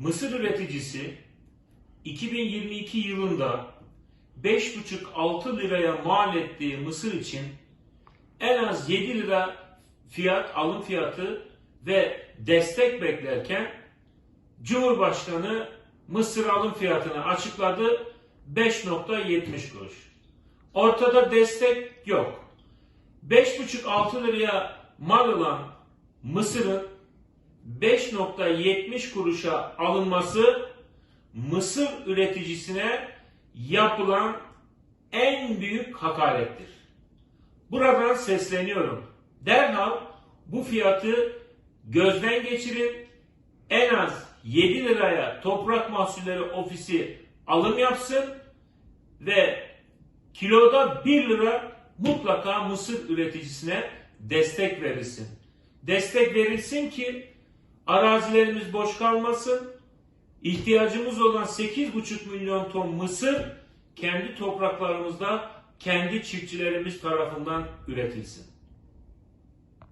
mısır üreticisi 2022 yılında 5,5-6 liraya mal ettiği mısır için en az 7 lira fiyat, alım fiyatı ve destek beklerken Cumhurbaşkanı mısır alım fiyatını açıkladı 5.70 kuruş. Ortada destek yok. 5,5-6 liraya mal olan mısırın 5.70 kuruşa alınması mısır üreticisine yapılan en büyük hakarettir. Buradan sesleniyorum. Derhal bu fiyatı gözden geçirin. En az 7 liraya Toprak Mahsulleri Ofisi alım yapsın ve kiloda 1 lira mutlaka mısır üreticisine destek verilsin. Destek verilsin ki arazilerimiz boş kalmasın. İhtiyacımız olan 8,5 milyon ton mısır kendi topraklarımızda kendi çiftçilerimiz tarafından üretilsin.